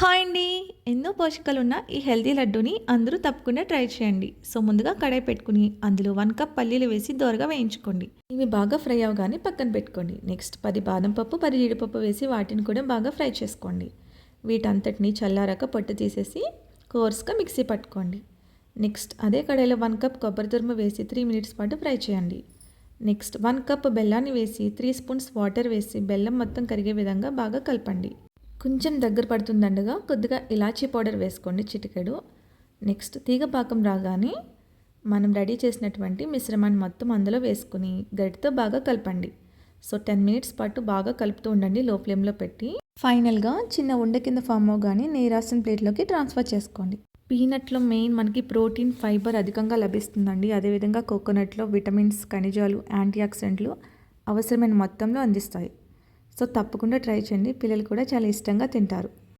Hi అండి. ఎన్నో పోషకాలు ఉన్న ఈ హెల్దీ లడ్డూని అందరూ తప్పకుండా ట్రై చేయండి. సో ముందుగా కడాయి పెట్టుకుని అందులో వన్ కప్ పల్లీలు వేసి దోరగా వేయించుకోండి. ఇవి బాగా ఫ్రై అవగానే పక్కన పెట్టుకోండి. నెక్స్ట్ పది బాదం పప్పు పది జీడిపప్పు వేసి వాటిని కూడా బాగా ఫ్రై చేసుకోండి. వీటంతటిని చల్లారాక పొట్టు తీసేసి కోర్స్గా మిక్సీ పట్టుకోండి. నెక్స్ట్ అదే కడాయిలో వన్ కప్ కొబ్బరి తురుము వేసి త్రీ మినిట్స్ పాటు ఫ్రై చేయండి. నెక్స్ట్ వన్ కప్ బెల్లాన్ని వేసి త్రీ స్పూన్స్ వాటర్ వేసి బెల్లం మొత్తం కరిగే విధంగా బాగా కలపండి. కొంచెం దగ్గర పడుతుందండగా కొద్దిగా ఇలాచీ పౌడర్ వేసుకోండి చిటికెడు. నెక్స్ట్ తీగ పాకం రాగానే మనం రెడీ చేసినటువంటి మిశ్రమాన్ని మొత్తం అందులో వేసుకుని గరిటతో బాగా కలపండి. సో టెన్ మినిట్స్ పాటు బాగా కలుపుతూ ఉండండి లో ఫ్లేమ్లో పెట్టి. ఫైనల్గా చిన్న ఉండ కింద ఫామ్ అవగానే నెయ్యి ప్లేట్లోకి ట్రాన్స్ఫర్ చేసుకోండి. పీనట్లో మెయిన్ మనకి ప్రోటీన్ ఫైబర్ అధికంగా లభిస్తుందండి. అదేవిధంగా కోకోనట్లో విటమిన్స్ ఖనిజాలు యాంటీ ఆక్సిడెంట్లు అవసరమైన మొత్తంలో అందిస్తాయి. సో తప్పకుండా ట్రై చేయండి. పిల్లలు కూడా చాలా ఇష్టంగా తింటారు.